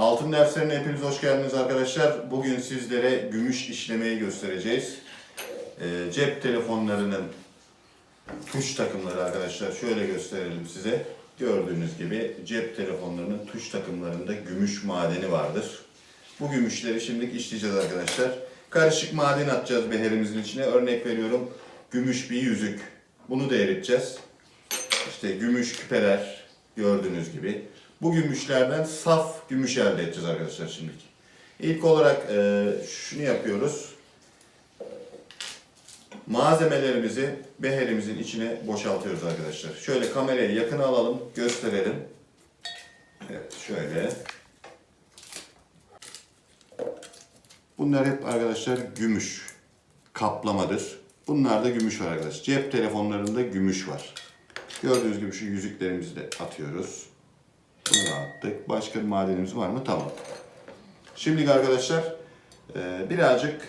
Altın derslerine hepiniz hoş geldiniz arkadaşlar. Bugün sizlere gümüş işlemeyi göstereceğiz. Ee, cep telefonlarının tuş takımları arkadaşlar. Şöyle gösterelim size. Gördüğünüz gibi cep telefonlarının tuş takımlarında gümüş madeni vardır. Bu gümüşleri şimdi işleyeceğiz arkadaşlar. Karışık maden atacağız beherimizin içine. Örnek veriyorum gümüş bir yüzük. Bunu da eriteceğiz. İşte gümüş küpeler gördüğünüz gibi. Bu gümüşlerden saf gümüş elde edeceğiz arkadaşlar şimdi. İlk olarak e, şunu yapıyoruz. Malzemelerimizi beherimizin içine boşaltıyoruz arkadaşlar. Şöyle kamerayı yakına alalım, gösterelim. Evet, şöyle. Bunlar hep arkadaşlar gümüş. Kaplamadır. Bunlar da gümüş var arkadaşlar. Cep telefonlarında gümüş var. Gördüğünüz gibi şu yüzüklerimizi de atıyoruz. Bunu attık. Başka bir madenimiz var mı? Tamam. Şimdi arkadaşlar e, birazcık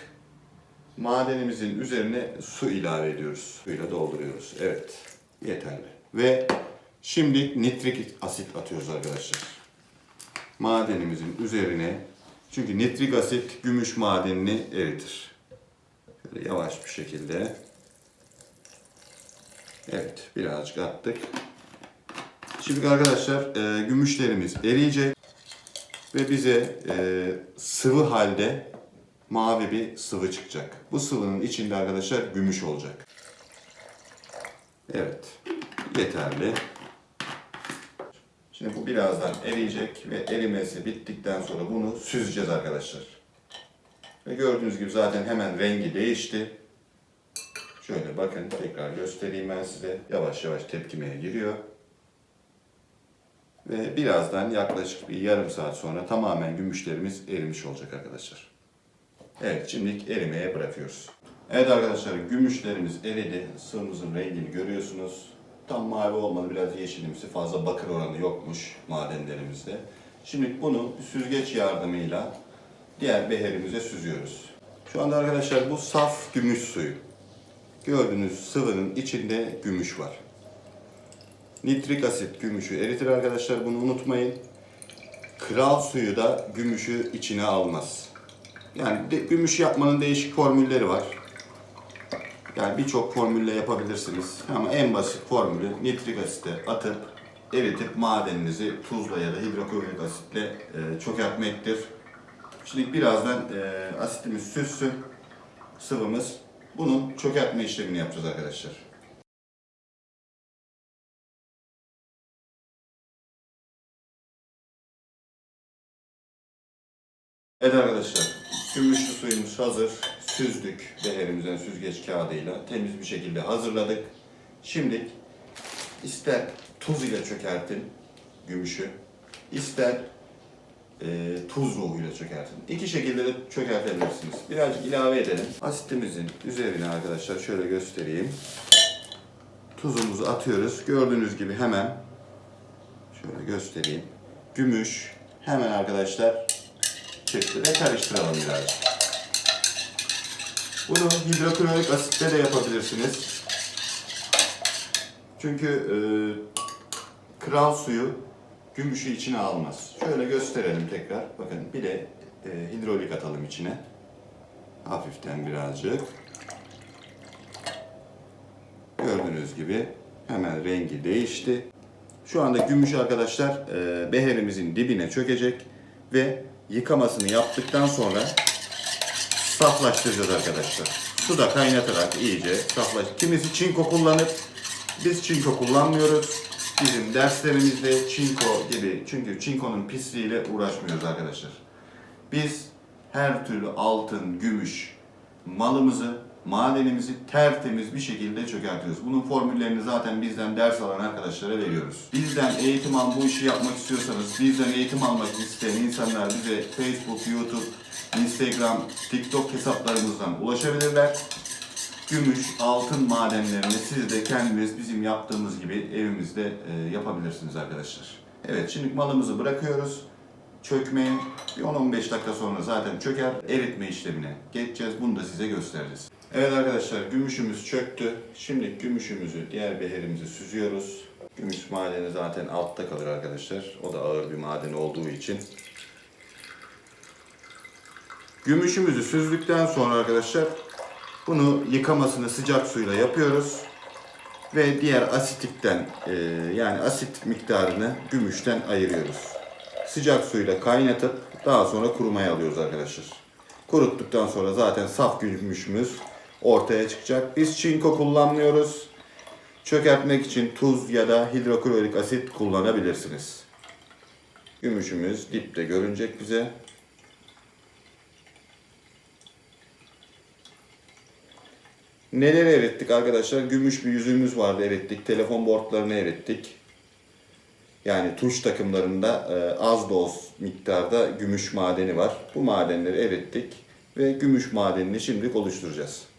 madenimizin üzerine su ilave ediyoruz. Suyla dolduruyoruz. Evet. Yeterli. Ve şimdi nitrik asit atıyoruz arkadaşlar. Madenimizin üzerine çünkü nitrik asit gümüş madenini eritir. Şöyle yavaş bir şekilde. Evet, birazcık attık. Şimdi arkadaşlar e, gümüşlerimiz eriyecek ve bize e, sıvı halde mavi bir sıvı çıkacak. Bu sıvının içinde arkadaşlar gümüş olacak. Evet, yeterli. Şimdi bu birazdan eriyecek ve erimesi bittikten sonra bunu süzeceğiz arkadaşlar. Ve gördüğünüz gibi zaten hemen rengi değişti. Şöyle bakın tekrar göstereyim ben size. Yavaş yavaş tepkimeye giriyor. Ve birazdan yaklaşık bir yarım saat sonra tamamen gümüşlerimiz erimiş olacak arkadaşlar. Evet şimdilik erimeye bırakıyoruz. Evet arkadaşlar gümüşlerimiz eridi. Sıvımızın rengini görüyorsunuz. Tam mavi olmadı biraz yeşilimsi fazla bakır oranı yokmuş madenlerimizde. Şimdi bunu süzgeç yardımıyla diğer beherimize süzüyoruz. Şu anda arkadaşlar bu saf gümüş suyu. Gördüğünüz sıvının içinde gümüş var. Nitrik asit gümüşü eritir arkadaşlar bunu unutmayın. Kral suyu da gümüşü içine almaz. Yani de, gümüş yapmanın değişik formülleri var. Yani birçok formülle yapabilirsiniz. Ama en basit formülü nitrik asite atıp eritip madeninizi tuzla ya da hidroklorik asitle e, çökertmektir. Şimdi birazdan e, asitimiz süssün, sıvımız. Bunun çökertme işlemini yapacağız arkadaşlar. Evet arkadaşlar, gümüşlü suyumuz hazır. Süzdük beherimizden süzgeç kağıdıyla. Temiz bir şekilde hazırladık. Şimdi ister tuz ile çökertin gümüşü, ister e, tuz ruhuyla çökertin. İki şekilde de çökertebilirsiniz. Birazcık ilave edelim. Asitimizin üzerine arkadaşlar şöyle göstereyim. Tuzumuzu atıyoruz. Gördüğünüz gibi hemen şöyle göstereyim. Gümüş hemen arkadaşlar ve karıştıralım birazcık. Bunu hidroklorik asitle de yapabilirsiniz. Çünkü e, kral suyu gümüşü içine almaz. Şöyle gösterelim tekrar. Bakın bir de e, hidrolik atalım içine. Hafiften birazcık. Gördüğünüz gibi hemen rengi değişti. Şu anda gümüş arkadaşlar e, beherimizin dibine çökecek ve yıkamasını yaptıktan sonra saflaştıracağız arkadaşlar. Suda kaynatarak iyice saflaş. Kimisi çinko kullanır. Biz çinko kullanmıyoruz. Bizim derslerimizde çinko gibi çünkü çinkonun pisliğiyle uğraşmıyoruz arkadaşlar. Biz her türlü altın, gümüş malımızı, madenimizi tertemiz bir şekilde çökertiyoruz. Bunun formüllerini zaten bizden ders alan arkadaşlara veriyoruz. Bizden eğitim al, bu işi yapmak istiyorsanız, bizden eğitim almak isteyen insanlar bize Facebook, YouTube, Instagram, TikTok hesaplarımızdan ulaşabilirler. Gümüş, altın madenlerini siz de kendiniz bizim yaptığımız gibi evimizde e, yapabilirsiniz arkadaşlar. Evet şimdi malımızı bırakıyoruz. Çökmeye bir 10-15 dakika sonra zaten çöker. Eritme işlemine geçeceğiz. Bunu da size göstereceğiz. Evet arkadaşlar gümüşümüz çöktü. Şimdi gümüşümüzü diğer beherimize süzüyoruz. Gümüş madeni zaten altta kalır arkadaşlar. O da ağır bir maden olduğu için. Gümüşümüzü süzdükten sonra arkadaşlar bunu yıkamasını sıcak suyla yapıyoruz. Ve diğer asitikten e, yani asit miktarını gümüşten ayırıyoruz. Sıcak suyla kaynatıp daha sonra kurumaya alıyoruz arkadaşlar. Kuruttuktan sonra zaten saf gümüşümüz ortaya çıkacak. Biz çinko kullanmıyoruz. Çökertmek için tuz ya da hidroklorik asit kullanabilirsiniz. Gümüşümüz dipte görünecek bize. Neleri erittik arkadaşlar? Gümüş bir yüzüğümüz vardı erittik. Telefon boardlarını erittik. Yani tuş takımlarında e, az doz miktarda gümüş madeni var. Bu madenleri erittik ve gümüş madenini şimdilik oluşturacağız.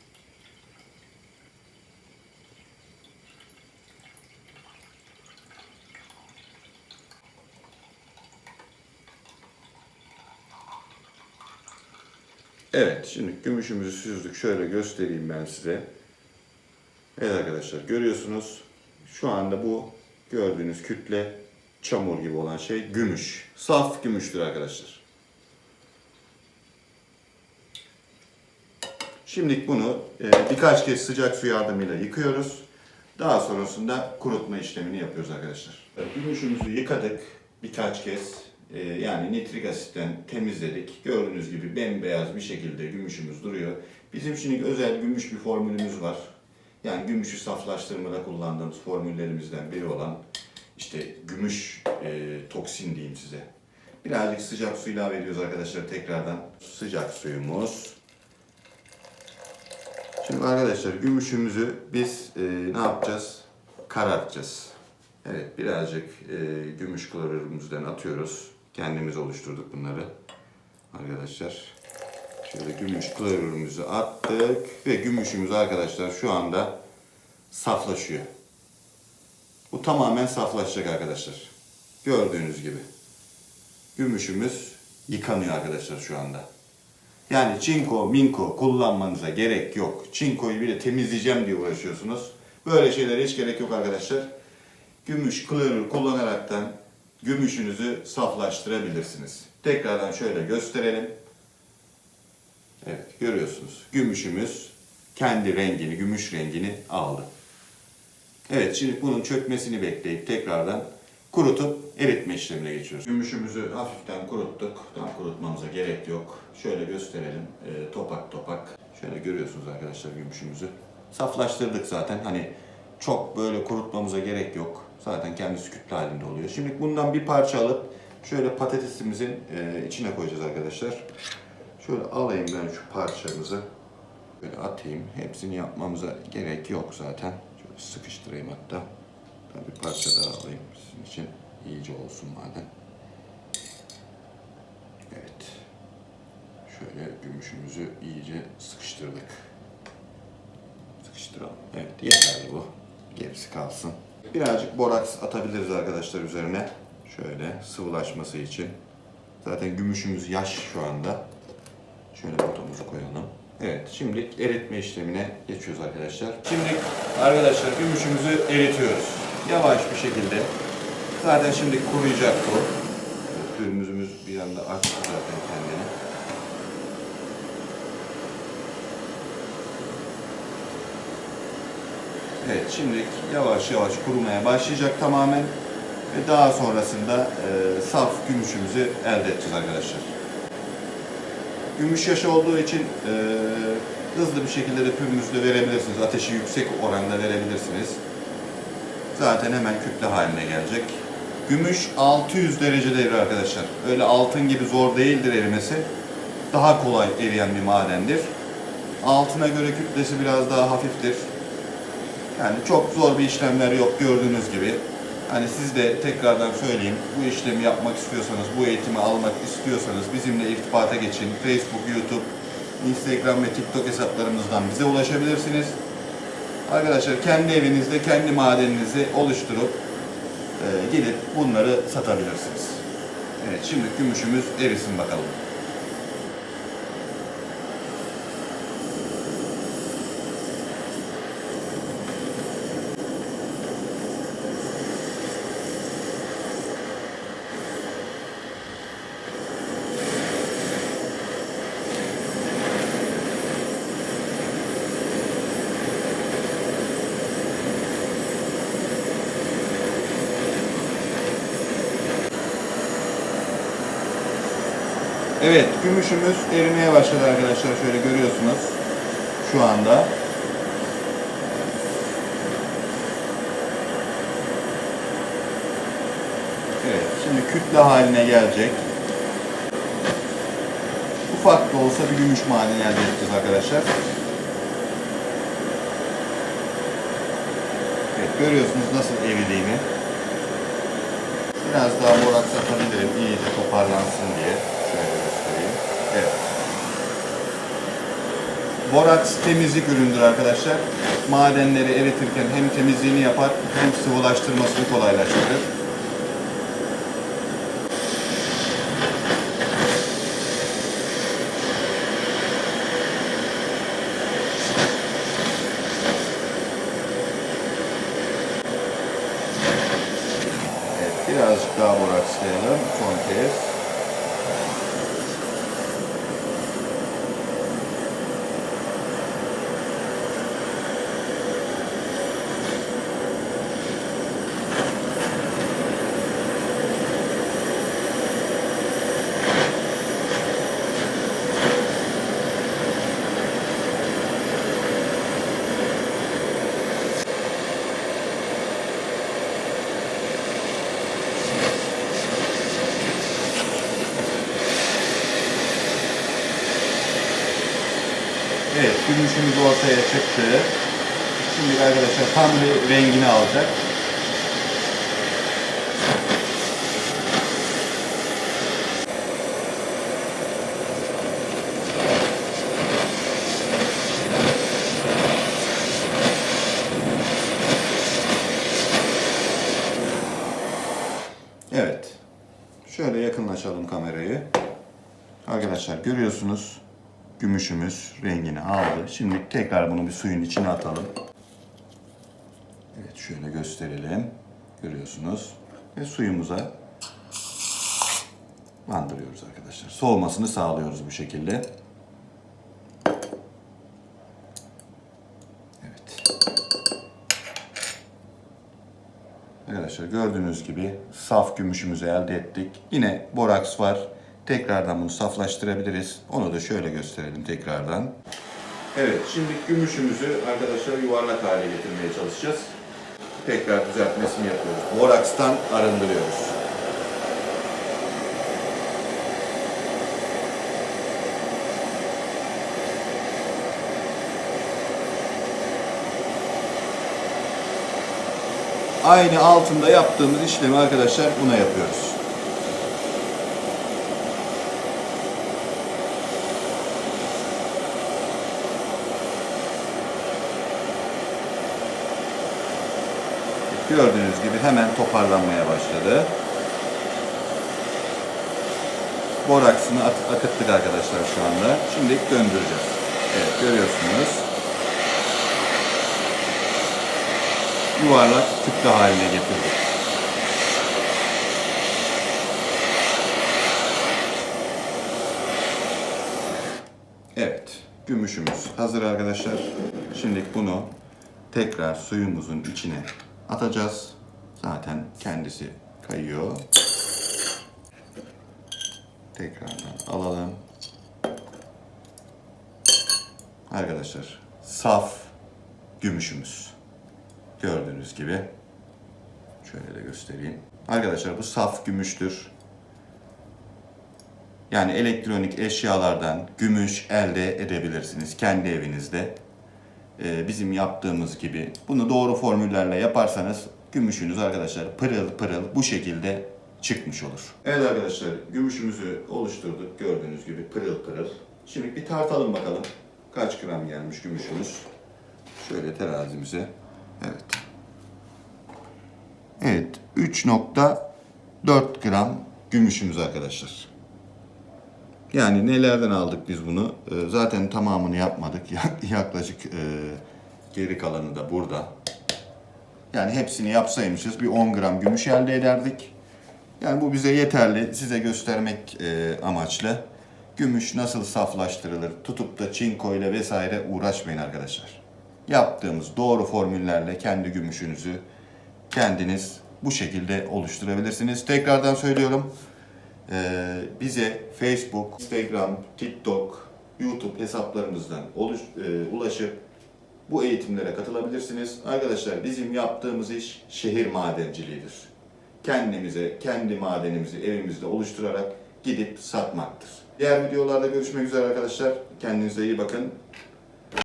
Evet, şimdi gümüşümüzü süzdük. Şöyle göstereyim ben size. Evet arkadaşlar, görüyorsunuz. Şu anda bu gördüğünüz kütle çamur gibi olan şey gümüş. Saf gümüştür arkadaşlar. Şimdi bunu e, birkaç kez sıcak su yardımıyla yıkıyoruz. Daha sonrasında kurutma işlemini yapıyoruz arkadaşlar. Gümüşümüzü yıkadık birkaç kez. E, yani nitrik asitten temizledik. Gördüğünüz gibi bembeyaz bir şekilde gümüşümüz duruyor. Bizim şimdi özel gümüş bir formülümüz var. Yani gümüşü saflaştırmada kullandığımız formüllerimizden biri olan işte gümüş e, toksin diyeyim size. Birazcık sıcak su ilave ediyoruz arkadaşlar tekrardan. Sıcak suyumuz. Şimdi arkadaşlar gümüşümüzü biz e, ne yapacağız? Karartacağız. Evet birazcık e, gümüş klorürümüzden atıyoruz. Kendimiz oluşturduk bunları. Arkadaşlar şöyle gümüş klorürümüzü attık ve gümüşümüz arkadaşlar şu anda saflaşıyor. Bu tamamen saflaşacak arkadaşlar. Gördüğünüz gibi. Gümüşümüz yıkanıyor arkadaşlar şu anda. Yani çinko, minko kullanmanıza gerek yok. Çinkoyu bile temizleyeceğim diye uğraşıyorsunuz. Böyle şeylere hiç gerek yok arkadaşlar. Gümüş klorür kullanaraktan gümüşünüzü saflaştırabilirsiniz. Tekrardan şöyle gösterelim. Evet görüyorsunuz. Gümüşümüz kendi rengini, gümüş rengini aldı. Evet şimdi bunun çökmesini bekleyip tekrardan kurutup eritme işlemine geçiyoruz. Gümüşümüzü hafiften kuruttuk. Tam kurutmamıza gerek yok. Şöyle gösterelim. Ee, topak topak. Şöyle görüyorsunuz arkadaşlar gümüşümüzü. Saflaştırdık zaten. Hani çok böyle kurutmamıza gerek yok. Zaten kendisi kütle halinde oluyor. Şimdi bundan bir parça alıp şöyle patatesimizin e, içine koyacağız arkadaşlar. Şöyle alayım ben şu parçamızı. Böyle atayım. Hepsini yapmamıza gerek yok zaten. Şöyle sıkıştırayım hatta. Bir parça daha alayım sizin için. iyice olsun madem. Evet. Şöyle gümüşümüzü iyice sıkıştırdık. Sıkıştıralım. Evet yeterli bu. Gerisi kalsın. Birazcık boraks atabiliriz arkadaşlar üzerine. Şöyle sıvılaşması için. Zaten gümüşümüz yaş şu anda. Şöyle botumuzu koyalım. Evet, şimdi eritme işlemine geçiyoruz arkadaşlar. Şimdi arkadaşlar gümüşümüzü eritiyoruz. Yavaş bir şekilde. Zaten şimdi kuruyacak bu. Düğümümüz bir anda açtı zaten kendini. Evet, şimdi yavaş yavaş kurumaya başlayacak tamamen. Ve daha sonrasında e, saf gümüşümüzü elde edeceğiz arkadaşlar. Gümüş yaşı olduğu için e, hızlı bir şekilde de pürünüzü de verebilirsiniz. Ateşi yüksek oranda verebilirsiniz. Zaten hemen kütle haline gelecek. Gümüş 600 derecede erir arkadaşlar. Öyle altın gibi zor değildir erimesi. Daha kolay eriyen bir madendir. Altına göre kütlesi biraz daha hafiftir. Yani çok zor bir işlemler yok gördüğünüz gibi. Hani siz de tekrardan söyleyeyim, bu işlemi yapmak istiyorsanız, bu eğitimi almak istiyorsanız bizimle irtibata geçin. Facebook, YouTube, Instagram ve TikTok hesaplarımızdan bize ulaşabilirsiniz. Arkadaşlar kendi evinizde kendi madeninizi oluşturup e, gidip bunları satabilirsiniz. Evet şimdi gümüşümüz erisin bakalım. Evet, gümüşümüz erimeye başladı arkadaşlar. Şöyle görüyorsunuz şu anda. Evet, şimdi kütle haline gelecek. Ufak da olsa bir gümüş madeni elde edeceğiz arkadaşlar. Evet, görüyorsunuz nasıl eridiğini. Biraz daha boraks atabilirim iyice toparlansın diye. Şöyle. Evet. Boraks temizlik üründür arkadaşlar. Madenleri eritirken hem temizliğini yapar hem sıvılaştırmasını kolaylaştırır. Evet, birazcık daha borakslayalım son kez. Gümüşümüz ortaya çıktı. Şimdi arkadaşlar tam bir rengini alacak. Evet. Şöyle yakınlaşalım kamerayı. Arkadaşlar görüyorsunuz gümüşümüz rengini aldı. Şimdi tekrar bunu bir suyun içine atalım. Evet şöyle gösterelim. Görüyorsunuz. Ve suyumuza bandırıyoruz arkadaşlar. Soğumasını sağlıyoruz bu şekilde. Evet. Arkadaşlar gördüğünüz gibi saf gümüşümüzü elde ettik. Yine boraks var. Tekrardan bunu saflaştırabiliriz. Onu da şöyle gösterelim tekrardan. Evet, şimdi gümüşümüzü arkadaşlar yuvarlak hale getirmeye çalışacağız. Tekrar düzeltmesini yapıyoruz. Borakstan arındırıyoruz. Aynı altında yaptığımız işlemi arkadaşlar buna yapıyoruz. Gördüğünüz gibi hemen toparlanmaya başladı. Boraksını at- akıttık arkadaşlar şu anda. Şimdi döndüreceğiz. Evet görüyorsunuz. Yuvarlak kütle haline getirdik. Evet, gümüşümüz hazır arkadaşlar. Şimdi bunu tekrar suyumuzun içine atacağız. Zaten kendisi kayıyor. Tekrardan alalım. Arkadaşlar saf gümüşümüz. Gördüğünüz gibi. Şöyle de göstereyim. Arkadaşlar bu saf gümüştür. Yani elektronik eşyalardan gümüş elde edebilirsiniz kendi evinizde. Ee, bizim yaptığımız gibi bunu doğru formüllerle yaparsanız gümüşünüz arkadaşlar pırıl pırıl bu şekilde çıkmış olur. Evet arkadaşlar gümüşümüzü oluşturduk gördüğünüz gibi pırıl pırıl. Şimdi bir tartalım bakalım kaç gram gelmiş gümüşümüz. Şöyle terazimize. Evet. Evet 3.4 gram gümüşümüz arkadaşlar. Yani nelerden aldık biz bunu? Ee, zaten tamamını yapmadık. Ya- Yaklaşık e, geri kalanı da burada. Yani hepsini yapsaymışız bir 10 gram gümüş elde ederdik. Yani bu bize yeterli. Size göstermek e, amaçlı. Gümüş nasıl saflaştırılır? Tutup da çinko ile vesaire uğraşmayın arkadaşlar. Yaptığımız doğru formüllerle kendi gümüşünüzü kendiniz bu şekilde oluşturabilirsiniz. Tekrardan söylüyorum. Ee, bize Facebook, Instagram, TikTok, YouTube hesaplarımızdan oluş- e, ulaşıp bu eğitimlere katılabilirsiniz. Arkadaşlar bizim yaptığımız iş şehir madenciliğidir. Kendimize, kendi madenimizi evimizde oluşturarak gidip satmaktır. Diğer videolarda görüşmek üzere arkadaşlar. Kendinize iyi bakın.